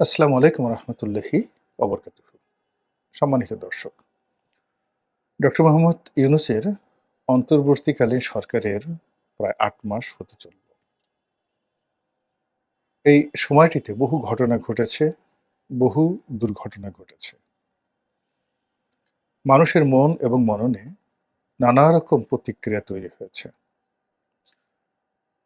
আসসালামু আলাইকুম রহমতুল্লাহি অবরকাত সম্মানিত দর্শক, ডক্টর মোহাম্মদ ইউনুসের অন্তর্বর্তীকালীন সরকারের প্রায় আট মাস হতে চলল। এই সময়টিতে বহু ঘটনা ঘটেছে, বহু দুর্ঘটনা ঘটেছে। মানুষের মন এবং মননে নানা রকম প্রতিক্রিয়া তৈরি হয়েছে।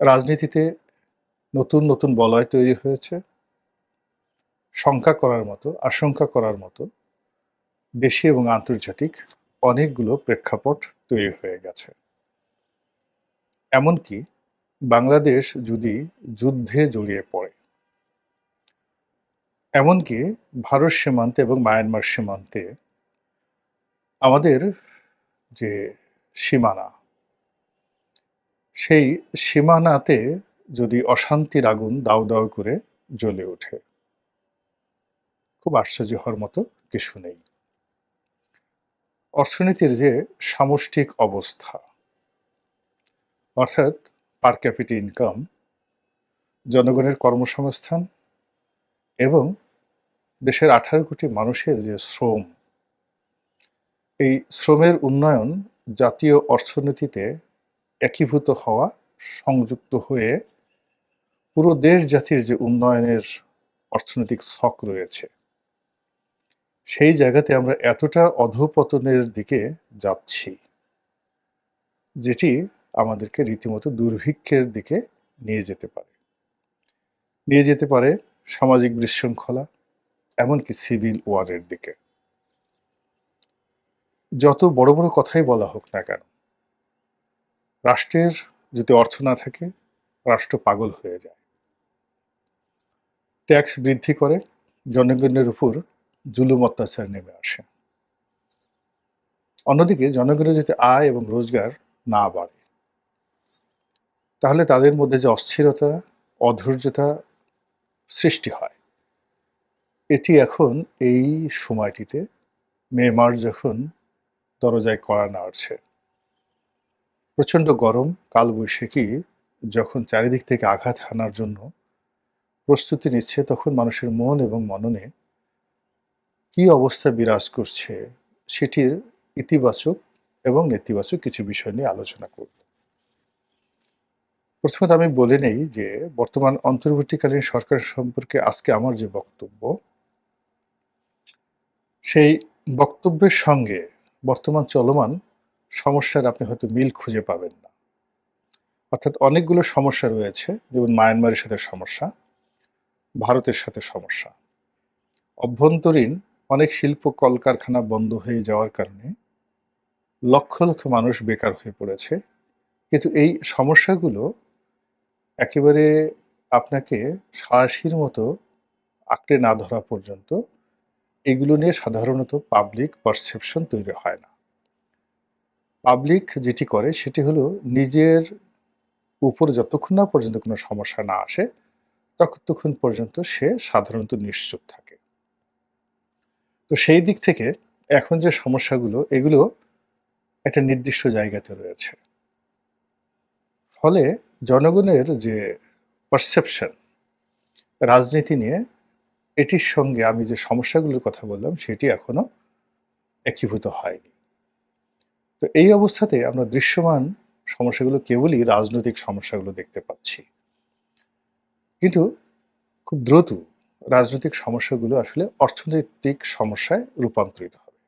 রাজনীতিতে নতুন নতুন বলয় তৈরি হয়েছে শঙ্কা করার মতো, আশঙ্কা করার মতো দেশি এবং আন্তর্জাতিক অনেকগুলো প্রেক্ষাপট তৈরি হয়ে গেছে। এমনকি বাংলাদেশ যদি যুদ্ধে জড়িয়ে পড়ে, এমনকি ভারত সীমান্তে এবং মায়ানমার সীমান্তে আমাদের যে সীমানা, সেই সীমানাতে যদি অশান্তির আগুন দাউ দাউ করে জ্বলে ওঠে খুব আশ্চর্য হওয়ার মতো কিছু নেই। অর্থনীতির যে সামষ্টিক অবস্থা, অর্থাৎ পার ক্যাপিটি ইনকাম জনগণের কর্মসংস্থান এবং দেশের আঠারো কোটি মানুষের যে শ্রম, এই শ্রমের উন্নয়ন জাতীয় অর্থনীতিতে একীভূত হওয়া, সংযুক্ত হয়ে পুরো দেশ জাতির যে উন্নয়নের অর্থনৈতিক ছক রয়েছে সেই জায়গাতে আমরা এতটা অধপতনের দিকে যাচ্ছি, যেটি আমাদেরকে রীতিমতো দুর্ভিক্ষের দিকে নিয়ে যেতে পারে। নিয়ে যেতে পারে সামাজিক বিশৃঙ্খলা, এমনকি সিভিল ওয়ারের দিকে। যত বড় বড় কথাই বলা হোক না কেন, রাষ্ট্রের যদি অর্থ না থাকে, রাষ্ট্র পাগল হয়ে যায়। ট্যাক্স বৃদ্ধি করে, জনগণের উপর জুলুম অত্যাচার নেমে আসে। অন্যদিকে জনগণের যদি আয় এবং রোজগার না বাড়ে, তাহলে তাদের মধ্যে যে অস্থিরতা, অধৈর্যতা সৃষ্টি হয়। এটি এখন এই সময়টিতে মে মাস যখন দরজায় কড়া নাড়ছে। প্রচণ্ড গরম, কালবৈশাখী যখন চারিদিক থেকে আঘাত হানার জন্য প্রস্তুতি নিচ্ছে, তখন মানুষের মন এবং মননে কি অবস্থা বিরাজ করছে সেটির ইতিবাচক এবং নেতিবাচক কিছু বিষয় নিয়ে আলোচনা করব। প্রথমত আমি বলে নেই যে বর্তমান অন্তর্বর্তীকালীন সরকার সম্পর্কে আজকে আমার যে বক্তব্য, সেই বক্তব্যের সঙ্গে বর্তমান চলমান সমস্যার আপনি হয়তো মিল খুঁজে পাবেন না। অর্থাৎ অনেকগুলো সমস্যা রয়েছে, যেমন মায়ানমারের সাথে সমস্যা, ভারতের সাথে সমস্যা। অভ্যন্তরীণ অনেক শিল্প কলকারখানা বন্ধ হয়ে যাওয়ার কারণে লক্ষ লক্ষ মানুষ বেকার হয়ে পড়েছে। কিন্তু এই সমস্যাগুলো একেবারে আপনাকে সারাশির মতো আঁকড়ে না ধরা পর্যন্ত এগুলো নিয়ে সাধারণত পাবলিক পারসেপশন তৈরি হয় না। পাবলিক যেটি করে সেটি হলো নিজের উপর যতক্ষণ না পর্যন্ত কোনো সমস্যা না আসে, ততক্ষণ পর্যন্ত সে সাধারণত নিশ্চুপ থাকে। তো সেই দিক থেকে এখন যে সমস্যাগুলো, এগুলো একটা নির্দিষ্ট জায়গাতে রয়েছে। ফলে জনগণের যে পারসেপশন রাজনীতি নিয়ে, এটির সঙ্গে আমি যে সমস্যাগুলোর কথা বললাম, সেটি এখনও একীভূত হয়নি। তো এই অবস্থাতে আমরা দৃশ্যমান সমস্যাগুলো কেবলই রাজনৈতিক সমস্যাগুলো দেখতে পাচ্ছি। কিন্তু খুব দ্রুত রাজনৈতিক সমস্যাগুলো আসলে অর্থনৈতিক সমস্যায় রূপান্তরিত হবে।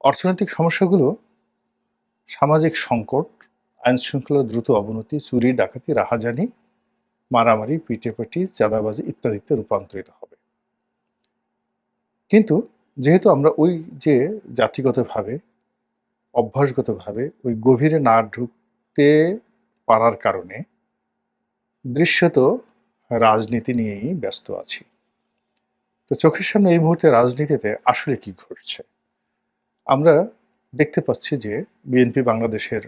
অর্থনৈতিক সমস্যাগুলো সামাজিক সংকট আইন শৃঙ্খলার দ্রুত অবনতি, চুরি, ডাকাতি, রাহাজানি, মারামারি পিটেপাটি চাঁদাবাজি ইত্যাদিতে রূপান্তরিত হবে। কিন্তু যেহেতু আমরা ওই যে জাতিগতভাবে, অভ্যাসগতভাবে ওই গভীরে না ঢুকতে পারার কারণে, দৃশ্যত রাজনীতি নিয়েই ব্যস্ত আছি। তো চোখের সামনে এই মুহূর্তে রাজনীতিতে আসলে কি ঘটছে? আমরা দেখতে পাচ্ছি যে বিএনপি বাংলাদেশের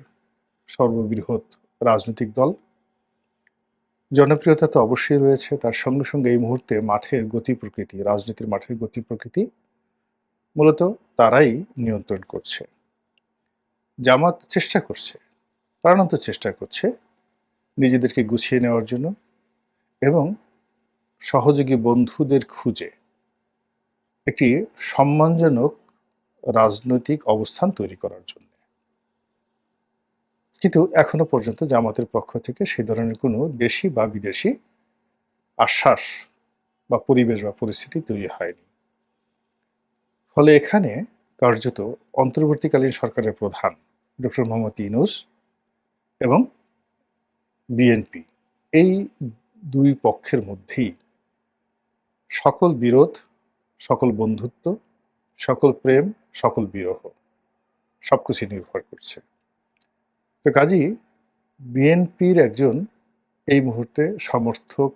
সর্ববৃহৎ রাজনৈতিক দল। জনপ্রিয়তা তো অবশ্যই রয়েছে, তার সঙ্গে সঙ্গে এই মুহূর্তে মাঠের গতি প্রকৃতি, রাজনীতির মাঠের গতি প্রকৃতি মূলত তারাই নিয়ন্ত্রণ করছে। জামাত চেষ্টা করছে, প্রাণান্ত চেষ্টা করছে নিজেদেরকে গুছিয়ে নেওয়ার জন্য। এবং সহযোগী বন্ধুদের খুঁজে একটি সম্মানজনক রাজনৈতিক অবস্থান তৈরি করার জন্য। কিন্তু এখনও পর্যন্ত জামাতের পক্ষ থেকে সেই ধরনের কোনো দেশি বা বিদেশি আশ্বাস বা পরিবেশ বা পরিস্থিতি তৈরি হয়নি। ফলে এখানে কার্যত অন্তর্বর্তীকালীন সরকারের প্রধান ডক্টর মোহাম্মদ ইনুস এবং বিএনপি এই দুই পক্ষের মধ্যেই। সকল বিরোধ, সকল বন্ধুত্ব, সকল প্রেম, সকল বিরহ সব কিছু নির্ভর করছে। তো কাজী, বিএনপির একজন এই মুহূর্তে সমর্থক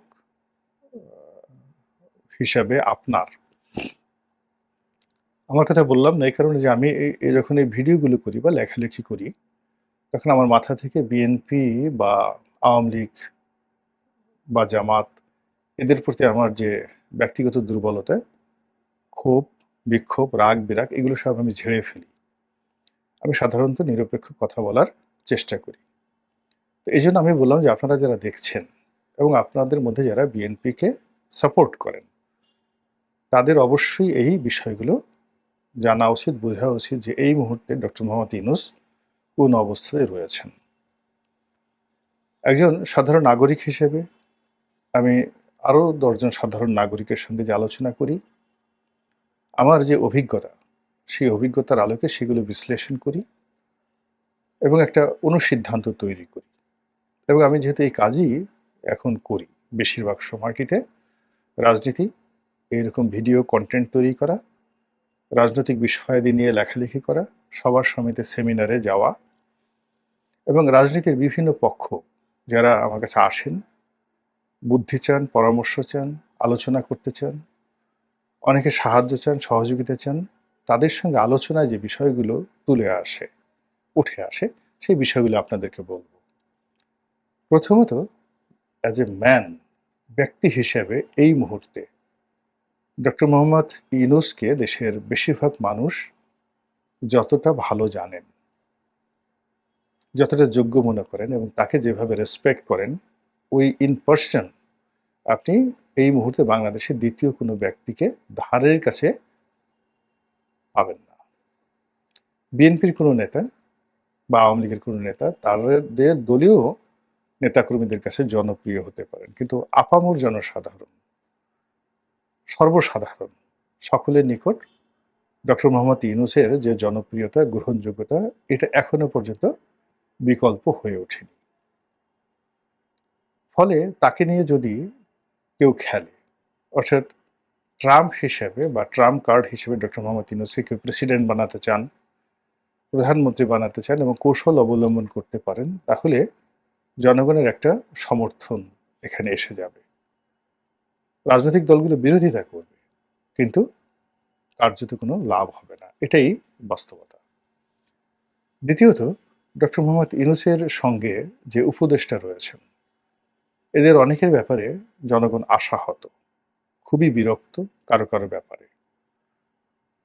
হিসাবে আপনার। আমার কথা বললাম না এই কারণে যে আমি যখন এই ভিডিওগুলো করি বা লেখালেখি করি, তখন আমার মাথা থেকে বিএনপি বা আওয়ামী লীগ বা জামাত, এদের প্রতি আমার যে ব্যক্তিগত দুর্বলতা, ক্ষোভ, বিক্ষোভ, রাগ, বিরাগ, এগুলো সব আমি ঝেড়ে ফেলি। আমি সাধারণত নিরপেক্ষ কথা বলার চেষ্টা করি। তো এই জন্য আমি বললাম যে আপনারা যারা দেখছেন এবং আপনাদের মধ্যে যারা বিএনপিকে সাপোর্ট করেন, তাদের অবশ্যই এই বিষয়গুলো জানা উচিত, বোঝা উচিত যে এই মুহূর্তে ডক্টর মোহাম্মদ ইনুস কোন অবস্থায় রয়েছেন। একজন সাধারণ নাগরিক হিসেবে আমি আরও দশজন সাধারণ নাগরিকের সঙ্গে যে আলোচনা করি, আমার যে অভিজ্ঞতা, সেই অভিজ্ঞতার আলোকে সেগুলো বিশ্লেষণ করি এবং একটা অনুসিদ্ধান্ত তৈরি করি। এবং আমি যেহেতু এই কাজই এখন করি, বেশিরভাগ সময়টিতে রাজনীতি, এইরকম ভিডিও কন্টেন্ট তৈরি করা, রাজনৈতিক বিষয়াদি নিয়ে লেখালেখি করা, সবার সমিতি সেমিনারে যাওয়া এবং রাজনীতির বিভিন্ন পক্ষ যারা আমার কাছে আসেন বুদ্ধি চান, পরামর্শ চান, আলোচনা করতে চান, অনেকে সাহায্য চান, সহযোগিতা চান, তাদের সঙ্গে আলোচনায় যে বিষয়গুলো তুলে আসে, উঠে আসে, সেই বিষয়গুলো আপনাদেরকে বলব। প্রথমত অ্যাজ এ ম্যান ব্যক্তি হিসেবে এই মুহূর্তে ডক্টর মোহাম্মদ ইনুসকে দেশের বেশিরভাগ মানুষ যতটা ভালো জানেন, যতটা যোগ্য মনে করেন এবং তাকে যেভাবে রেসপেক্ট করেন ওই ইন পার্সন আপনি এই মুহূর্তে বাংলাদেশের দ্বিতীয় কোনো ব্যক্তিকে ধারের কাছে পাবেন না। বিএনপির কোনো নেতা বা আওয়ামী লীগের কোনো নেতা তাদের দলীয় নেতাকর্মীদের কাছে জনপ্রিয় হতে পারেন। কিন্তু আপামর জনসাধারণ, সর্বসাধারণ, সকলের নিকট ডক্টর মোহাম্মদ ইউনুসের যে জনপ্রিয়তা, গ্রহণযোগ্যতা, এটা এখনও পর্যন্ত বিকল্প হয়ে ওঠেনি। ফলে তাকে নিয়ে যদি কেউ খেলে, অর্থাৎ ট্রাম্প হিসেবে বা ট্রাম্প কার্ড হিসেবে ডক্টর মোহাম্মদ ইউনুসকে কেউ প্রেসিডেন্ট বানাতে চান, প্রধানমন্ত্রী বানাতে চান এবং কৌশল অবলম্বন করতে পারেন, তাহলে জনগণের একটা সমর্থন এখানে এসে যাবে। রাজনৈতিক দলগুলো বিরোধিতা করবে, কিন্তু কার্যত কোনো লাভ হবে না। এটাই বাস্তবতা। দ্বিতীয়ত, ডক্টর মোহাম্মদ ইউনুসের সঙ্গে যে উপদেষ্টা রয়েছেন এদের অনেকের ব্যাপারে জনগণ আশাহত, খুবই বিরক্ত কারও কারও ব্যাপারে।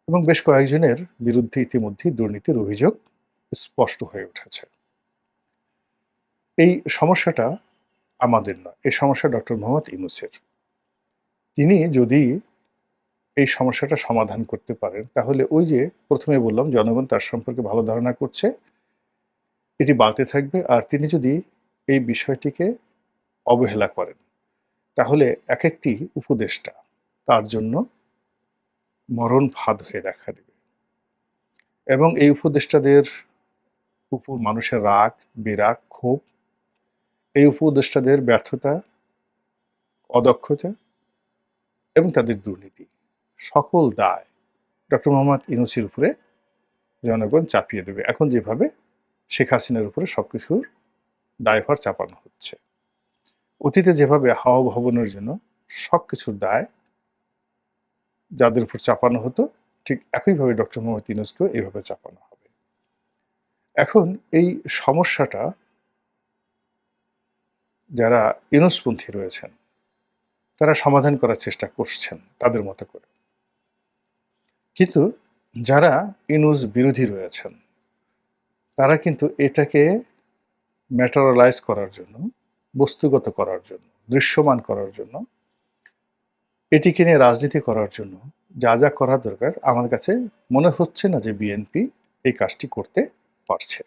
এবং বেশ কয়েকজনের বিরুদ্ধে ইতিমধ্যেই দুর্নীতির অভিযোগ স্পষ্ট হয়ে উঠেছে। এই সমস্যাটা আমাদের নয়, এই সমস্যা ডক্টর মোহাম্মদ ইনুসের তিনি যদি এই সমস্যাটা সমাধান করতে পারেন, তাহলে ওই যে প্রথমে বললাম, জনগণ তার সম্পর্কে ভালো ধারণা করছে, এটি বাড়তে থাকবে। আর তিনি যদি এই বিষয়টিকে অবহেলা করেন। তাহলে এক একটি উপদেষ্টা তার জন্য মরণ ফাঁদ হয়ে দেখা দেবে। এবং এই উপদেষ্টাদের উপর মানুষের রাগ, বিরাগ, ক্ষোভ, এই উপদেষ্টাদের ব্যর্থতা, অদক্ষতা এবং তাদের দুর্নীতি সকল দায় ডক্টর মোহাম্মদ ইনুসির উপরে জনগণ চাপিয়ে দেবে। এখন যেভাবে শেখ হাসিনার উপরে সব কিছুর দায়ভার চাপানো হচ্ছে। অতীতে যেভাবে হাওয়া ভবনের জন্য সব কিছুর দায় যাদের উপর চাপানো হতো, ঠিক একইভাবে ডক্টর মোহাম্মদ ইনুসকেও এইভাবে চাপানো হবে। এখন এই সমস্যাটা যারা ইনুসপন্থী রয়েছেন, তারা সমাধান করার চেষ্টা করছেন তাদের মতো করে। কিন্তু যারা ইনুস বিরোধী রয়েছেন, তারা কিন্তু এটাকে ম্যাটারালাইজ করার জন্য বস্তুগত করার জন্য, দৃশ্যমান করার জন্য, এটিকে নিয়ে রাজনীতি করার জন্য যা যা করা দরকার, আমার কাছে মনে হচ্ছে না যে বিএনপি এই কাজটি করতে পারছে।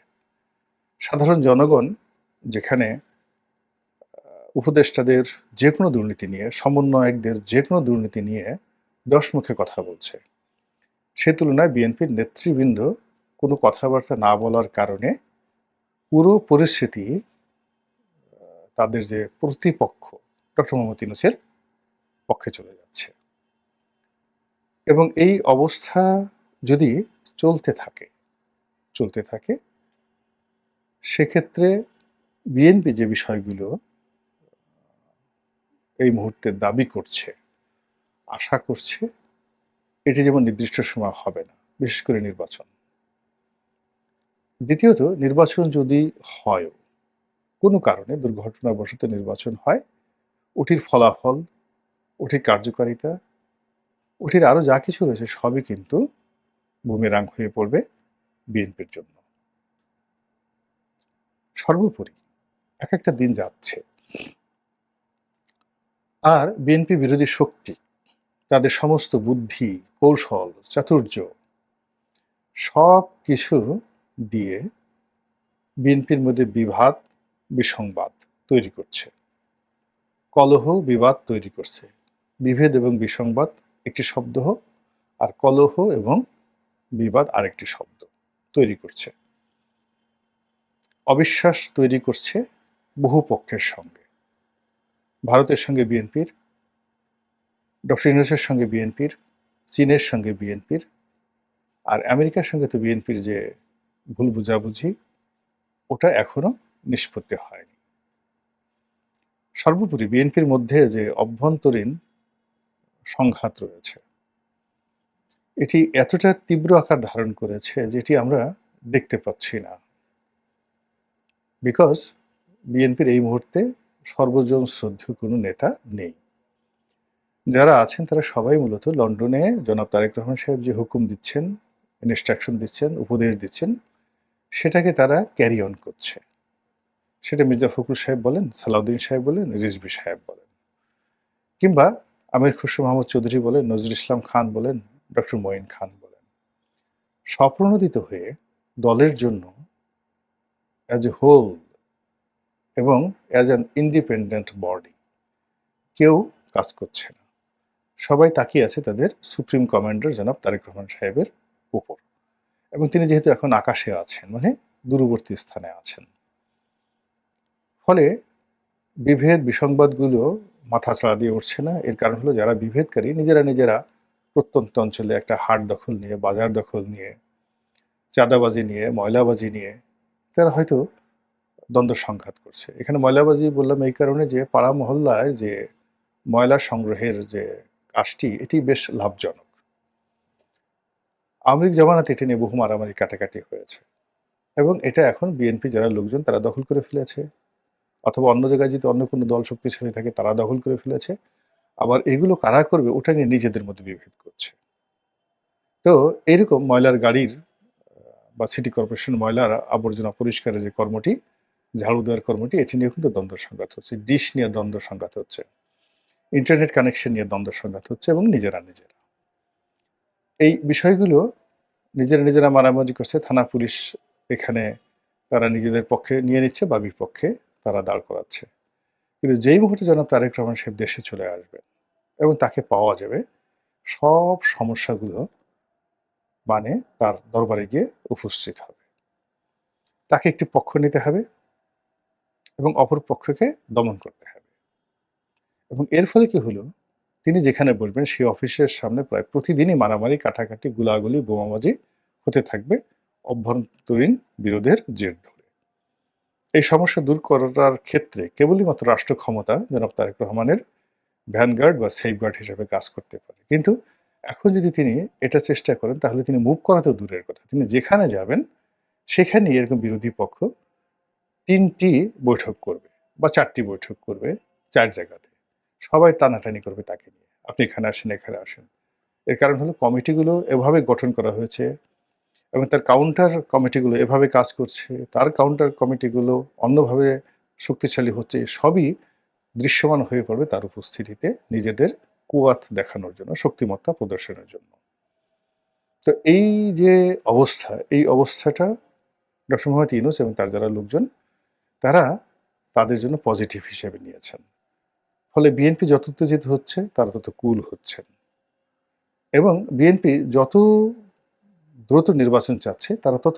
সাধারণ জনগণ যেখানে উপদেষ্টাদের যে কোনো দুর্নীতি নিয়ে, সমন্বয়কদের যে কোনো দুর্নীতি নিয়ে দশ মুখে কথা বলছে, সে তুলনায় বিএনপির নেতৃবৃন্দ কোনো কথাবার্তা না বলার কারণে পুরো পরিস্থিতি তাদের যে প্রতিপক্ষ, ডক্টর মোহাম্মদ ইউনুসের পক্ষে চলে যাচ্ছে। এবং এই অবস্থা যদি চলতে থাকে চলতে থাকে, সেক্ষেত্রে বিএনপি যে বিষয়গুলো এই মুহূর্তে দাবি করছে, আশা করছে, এটি যেমন নির্দিষ্ট সময় হবে না, বিশেষ করে নির্বাচন। দ্বিতীয়ত, নির্বাচন যদি হয় কোনো কারণে দুর্ঘটনাবশত নির্বাচন হয়, ওটির ফলাফল, ওটির কার্যকারিতা, ওটির আরও যা কিছু রয়েছে সবই কিন্তু বুমেরাং হয়ে পড়বে বিএনপির জন্য। সর্বোপরি এক একটা দিন যাচ্ছে। আর বিএনপি বিরোধী শক্তি, তাদের সমস্ত বুদ্ধি, কৌশল, চাতুর্য সব কিছু দিয়ে বিএনপির মধ্যে বিভাদ বিসংবাদ তৈরি করছে। কলহ বিবাদ তৈরি করছে। বিভেদ এবং বিসংবাদ একটি শব্দ আর কলহ এবং বিবাদ আরেকটি শব্দ তৈরি করছে। অবিশ্বাস তৈরি করছে বহু পক্ষের সঙ্গে। ভারতের সঙ্গে বিএনপির, ডক্টর ইউনুসের সঙ্গে বিএনপির, চীনের সঙ্গে বিএনপির আর আমেরিকার সঙ্গে তো বিএনপির যে ভুল বুঝাবুঝি, ওটা এখনও নিষ্পত্তি হয়নি। সর্বোপরি বিএনপির মধ্যে যে অভ্যন্তরীণ সংঘাত রয়েছে, এটি এতটা তীব্র আকার ধারণ করেছে যেটি আমরা দেখতে পাচ্ছি না। বিকজ বিএনপির এই মুহূর্তে সর্বজন শ্রদ্ধেয় কোনো নেতা নেই। যারা আছেন তারা সবাই মূলত লন্ডনে জনাব তারেক রহমান সাহেব যে হুকুম দিচ্ছেন ইনস্ট্রাকশন দিচ্ছেন, উপদেশ দিচ্ছেন, সেটাকে তারা ক্যারি অন করছে। সেটা মির্জা ফখরুল সাহেব বলেন, সালাউদ্দিন সাহেব বলেন রিজবি সাহেব বলেন। কিংবা আমির খুশরু মোহাম্মদ চৌধুরী বলেন, নজরুল ইসলাম খান বলেন, ডক্টর মঈন খান বলেন। স্বপ্রণোদিত হয়ে দলের জন্য অ্যাজ এ হোল এবং অ্যাজ অ্যান ইন্ডিপেন্ডেন্ট বডি কেউ কাজ করছে না। সবাই তাকিয়ে আছে তাদের সুপ্রিম কমান্ডার জনাব তারেক রহমান সাহেবের উপর। এবং তিনি যেহেতু এখন আকাশে আছেন মানে দূরবর্তী স্থানে আছেন। ফলে বিভেদ বিসংবাদগুলো মাথা ছাড়া দিয়ে উঠছে না। এর কারণ হলো যারা বিভেদকারী, নিজেরা নিজেরা প্রত্যন্ত অঞ্চলে একটা হাট দখল নিয়ে, বাজার দখল নিয়ে, চাঁদাবাজি নিয়ে, ময়লাবাজি নিয়ে, তারা হয়তো দ্বন্দ্ব সংঘাত করছে। এখানে ময়লাবাজি বললাম এই কারণে যে পাড়া মহল্লায় যে ময়লা সংগ্রহের যে কাজটি, এটি বেশ লাভজনক। লীগ জামানাতে এটি নিয়ে বহু মারামারি কাটাকাটি হয়েছে এবং এটা এখন বিএনপি যারা লোকজন, তারা দখল করে ফেলেছে। অথবা অন্য জায়গায় যদি অন্য কোনো দল শক্তিশালী থাকে, তারা দখল করে ফেলেছে। আবার এগুলো কারা করবে, ওটা নিয়ে নিজেদের মধ্যে বিভেদ করছে। তো এরকম ময়লার গাড়ির, বা সিটি কর্পোরেশন ময়লার আবর্জনা পরিষ্কারের যে কর্মটি, ঝাড়ু দেওয়ার কর্মটি, এটি নিয়ে কিন্তু দ্বন্দ্ব সংঘাত হচ্ছে। ডিশ নিয়ে দ্বন্দ্ব সংঘাত হচ্ছে। ইন্টারনেট কানেকশন নিয়ে দ্বন্দ্ব সংঘাত হচ্ছে এবং নিজেরা নিজেরা। এই বিষয়গুলো নিজেরা নিজেরা মারামারি করছে, থানা পুলিশ এখানে তারা নিজেদের পক্ষে নিয়ে নিচ্ছে বা বিপক্ষে। তারা দাঁড় করাচ্ছে। কিন্তু যেই মুহূর্তে যেন তারেক রহমান সাহেব দেশে চলে আসবেন এবং তাকে পাওয়া যাবে, সব সমস্যাগুলো মানে তার দরবারে গিয়ে উপস্থিত হবে। তাকে একটি পক্ষ নিতে হবে এবং অপর পক্ষকে দমন করতে হবে। এবং এর ফলে কি হলো? তিনি যেখানে বসবেন সেই অফিসের সামনে প্রায় প্রতিদিনই মারামারি, কাটাকাটি, গুলাগুলি, বোমাবাজি হতে থাকবে। অভ্যন্তরীণ বিরোধের জের ধরে। এই সমস্যা দূর করার ক্ষেত্রে কেবলই মাত্র রাষ্ট্র ক্ষমতা জনাব তারেক রহমানের ভ্যানগার্ড বা সেফগার্ড হিসেবে কাজ করতে পারে। কিন্তু এখন যদি তিনি এটা চেষ্টা করেন, তাহলে তিনি মুভ করাতেও দূরের কথা। তিনি যেখানে যাবেন, সেখানেই এরকম বিরোধী পক্ষ তিনটি বৈঠক করবে বা চারটি বৈঠক করবে চার জায়গাতে। সবাই টানাটানি করবে তাকে নিয়ে। আপনি এখানে আসেন এখানে আসেন। এর কারণ হলো কমিটিগুলো এভাবে গঠন করা হয়েছে এবং তার কাউন্টার কমিটিগুলো এভাবে কাজ করছে, তার কাউন্টার কমিটিগুলো অন্যভাবে শক্তিশালী হচ্ছে, সবই দৃশ্যমান হয়ে পড়বে তার উপস্থিতিতে নিজেদের কুয়াত দেখানোর জন্য, শক্তিমত্তা প্রদর্শনের জন্য। তো এই যে অবস্থা, এই অবস্থাটা ডক্টর মোহাম্মদ ইউনুস এবং তার যারা লোকজন, তারা তাদের জন্য পজিটিভ হিসেবে নিয়েছেন। ফলে বিএনপি যত উত্তেজিত হচ্ছে, তারা তত কুল হচ্ছেন। এবং বিএনপি যত দ্রুত নির্বাচন চাচ্ছে তারা তত